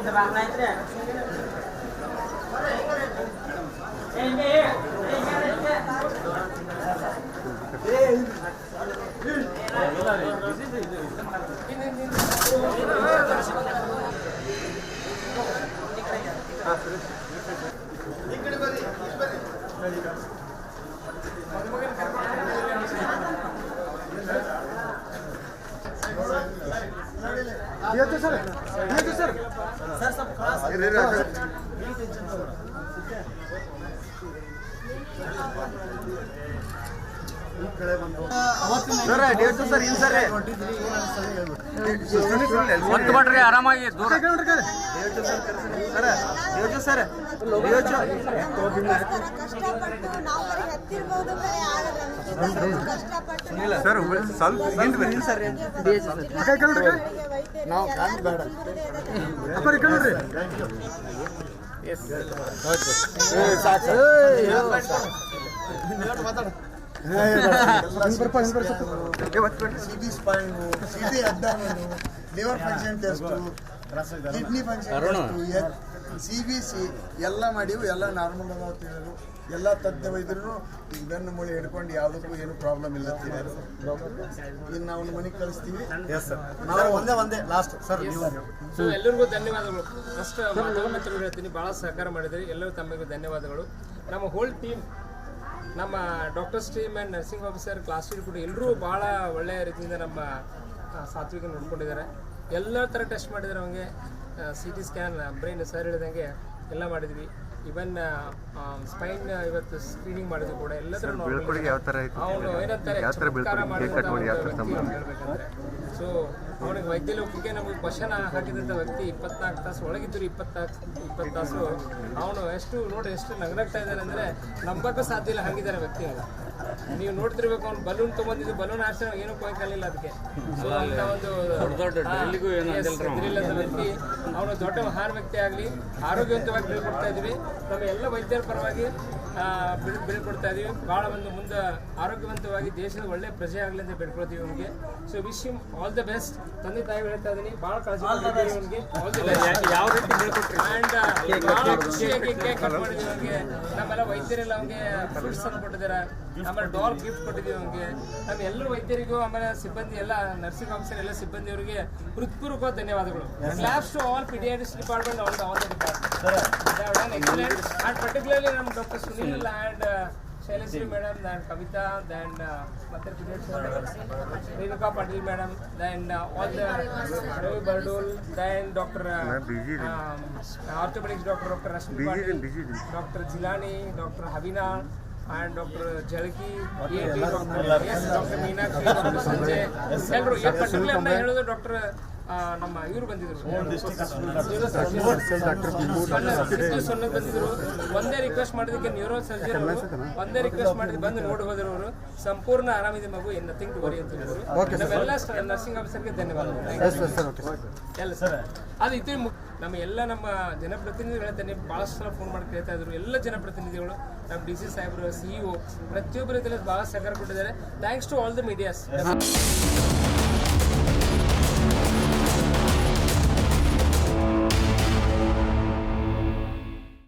இந்த வாங்கினா ये तो सर ये तो सर। सर सब खड़ा सर ಒತ್ತು ಮಾಡ್ರಿ ಆರಾಮಾಗಿ ದೂರ. ಕಷ್ಟಪಟ್ಟು ನಾವು ಬರೀ ಆಗಲ್ಲ ಸರ್ ಸ್ವಲ್ಪ ಹಿಂದೆ ಸರ್ ನಾವು ಬೇಡ. CT spine CT ಅಡ್ಡಾನು liver function test kidney function C B C ಎಲ್ಲ ಮಾಡಿವು ಎಲ್ಲ ನಾರ್ಮಲ್ ಅದಾವ ಅಂತ ಎಲ್ಲ ತಜ್ಞ ವೈದ್ಯರು ಇದನ್ನು ಬೆನ್ನು ಮೂಳೆ ಹಿಡ್ಕೊಂಡು ಯಾವುದಕ್ಕೂ ಏನು ಪ್ರಾಬ್ಲಮ್ ಇಲ್ಲ ಅಂತ ಹೇಳಿದ್ರು. ಇನ್ನು ನಾವು ಮನೆಗೆ ಕಳಿಸ್ತೀವಿ. ನಾವು ಒಂದೇ ಒಂದೇ ಲಾಸ್ಟ್ ಸರ್ ನೀವು. ಸೊ ಎಲ್ಲರಿಗೂ ಧನ್ಯವಾದಗಳು. ಫಸ್ಟ್ ಮಾಧ್ಯಮ ಮಿತ್ರರು ಹೇಳ್ತೀನಿ ಭಾಳ ಸಹಕಾರ ಮಾಡಿದ್ರಿ. ಎಲ್ಲರೂ ತಮಗೆ ಧನ್ಯವಾದಗಳು. ನಮ್ಮ ಹೋಲ್ ಟೀಮ್ ನಮ್ಮ doctors team and nursing officer class team ಕೂಡ ಎಲ್ಲರೂ ಭಾಳ ಒಳ್ಳೆಯ ರೀತಿಯಿಂದ ನಮ್ಮ ಸಾತ್ವಿಕ ನೋಡ್ಕೊಂಡಿದ್ದಾರೆ. ಎಲ್ಲ ಥರ ಟೆಸ್ಟ್ ಮಾಡಿದ್ರು ಅವಂಗೆ C T scan brain sir ಹೇಳಿದಂಗೆ ಎಲ್ಲ ಮಾಡಿದ್ವಿ. ಇವನ್ ಸ್ಪೈನ್ ಇವತ್ತು ಸ್ಕ್ರೀನಿಂಗ್ ಮಾಡಿದ್ರು ಕೂಡ ಎಲ್ಲ ಥರ ಅವನು ಏನಂತಾರೆ ಹೇಳ್ಬೇಕಂದ್ರೆ ಸೊ ಅವನಿಗೆ ವೈದ್ಯ ಲೋಕಕ್ಕೆ ನಮಗೆ ಕ್ವಶನ್ ಹಾಕಿದಂಥ ವ್ಯಕ್ತಿ ಇಪ್ಪತ್ನಾಲ್ಕು ತಾಸು ಒಳಗಿದ್ದರು ಇಪ್ಪತ್ನಾಲ್ಕು ಇಪ್ಪತ್ತು ತಾಸು. ಅವನು ಎಷ್ಟು ನೋಡಿ ಎಷ್ಟು ನಗರಾಗ್ತಾ ಇದ್ದಾನೆ ಅಂದರೆ ನಂಬಕ್ಕೂ ಸಾಧ್ಯ ಇಲ್ಲ ಹಂಗಿದ್ದಾರೆ ವ್ಯಕ್ತಿ. ನೀವು ನೋಡ್ತಿರ್ಬೇಕು ಅವ್ನು ಬಲೂನ್ ತೊಗೊಂಡಿದ್ದು ಬಲೂನ್ ಹಾರಿಸಿ ಏನೂ ಪಾಯಿಂಟ್ ಕಲಿಲ್ಲ ಅದಕ್ಕೆ. ಸೊ ಅಂತ ಒಂದು ವ್ಯಕ್ತಿ. ಅವನು ದೊಡ್ಡ ಮಹಾನ್ ವ್ಯಕ್ತಿ ಆಗಲಿ ಆರೋಗ್ಯವಂತವಾಗಿ ಬೀಳ್ಕೊಡ್ತಾ ಇದ್ವಿ. ನಮ್ಮ ಎಲ್ಲ ವೈದ್ಯರ ಪರವಾಗಿ ಬೀಳ್ ಬೀಳ್ಕೊಡ್ತಾ ಇದೀವಿ. ಭಾಳ ಒಂದು ಮುಂದೆ ಆರೋಗ್ಯವಂತವಾಗಿ ದೇಶದ ಒಳ್ಳೆ ಪ್ರಜೆ ಆಗಲಿ ಅಂತ ಬೇಡ್ಕೊಳ್ತೀವಿ ಅವನಿಗೆ. So wish him all the best ತಂದೆ ತಾಯಿ ಹೇಳ್ತಾ ಇದೀನಿ ಭಾಳ ಕಾಳಜಿ ಮಾಡಿದ್ದೀವಿ ಅವನಿಗೆ. ಆಲ್ ದಿ ಬೆಸ್ಟ್ ಯಾವ ರೀತಿ ಹೇಳ್ಕೊಟ್ರಿ? ಆ್ಯಂಡ್ ಭಾಳ ಖುಷಿಯಾಗಿ ಕೇಕ್ ಕಟ್ ಮಾಡಿದ್ವಿ ಅವನಿಗೆ. ನಮ್ಮೆಲ್ಲ ವೈದ್ಯರೆಲ್ಲ ಅವನಿಗೆ ಫ್ರೂಟ್ಸ್ ಅನ್ನು ಕೊಟ್ಟಿದ್ದಾರೆ. ಆಮೇಲೆ ಡಾಲ್ ಗಿಫ್ಟ್ ಕೊಟ್ಟಿದ್ದೀವಿ ಅವನಿಗೆ. ನಮ್ಮ ಎಲ್ಲ ವೈದ್ಯರಿಗೂ ಆಮೇಲೆ ಸಿಬ್ಬಂದಿ ಎಲ್ಲ ನರ್ಸಿಂಗ್ ಆಫೀಸರ್ ಎಲ್ಲ ಸಿಬ್ಬಂದಿಯವರಿಗೆ ಹೃತ್ಪೂರ್ವಕ ಧನ್ಯವಾದಗಳು. Last to all paediatrics department all all the department and particularly ನಮ್ಮ doctor Sunil and Shaileshwari madam then Kavita then ಮತ್ತೆ Renuka Patil madam then all the Ravi Bardol then doctor busy orthopaedics doctor doctor Rashmi Busy Patil ಇದ್ದೀನಿ, busy ಇದ್ದೀನಿ. Doctor Jilani doctor Havina and doctor Jalaki doctor Meenakshi doctor Sanjay ಎಲ್ಲರೂ particular ಹೇಳೋದು doctor ನಮ್ಮ ಇವರು ಬಂದಿದ್ರು. ಸೊನ್ನೆ- ಬಂದಿದ್ರು. ಒಂದೇ ರಿಕ್ವೆಸ್ಟ್ ಮಾಡಿದಕ್ಕೆ ನ್ಯೂರೋ ಸರ್ಜನ್ ಒಂದೇ ರಿಕ್ವೆಸ್ಟ್ ಮಾಡಿದ್ ಬಂದು ನೋಡಿ ಹೋದ್ರು ಅವರು. ಸಂಪೂರ್ಣ ಆರಾಮಿದೆ ಮಗು ಇನ್ ನಥಿಂಗ್ ಟು ವರಿ ಅಂತ ಹೇಳಿದ್ರು. ನಮ್ಮೆಲ್ಲ ನರ್ಸಿಂಗ್ ಆಫೀಸರ್ಗೆ ಧನ್ಯವಾದಗಳು ಎಲ್ಲ ಸರ್ ಅದು ಇದೇ ಮು- ನಮ್ಮ ಎಲ್ಲ ನಮ್ಮ ಜನಪ್ರತಿನಿಧಿಗಳು ಹೇಳ್ತೇನೆ ಭಾಳಷ್ಟು ಸಲ ಫೋನ್ ಮಾಡಿ ಕೇಳ್ತಾ ಇದ್ರು. ಎಲ್ಲ ಜನಪ್ರತಿನಿಧಿಗಳು ನಮ್ಮ ಡಿ ಸಿ ಸಾಹೇಬರು ಸಿಇಒ ಪ್ರತಿಯೊಬ್ಬರು ಇದರಲ್ಲಿ ಭಾಳ ಸಹಕಾರ ಕೊಟ್ಟಿದ್ದಾರೆ. Thanks to all the medias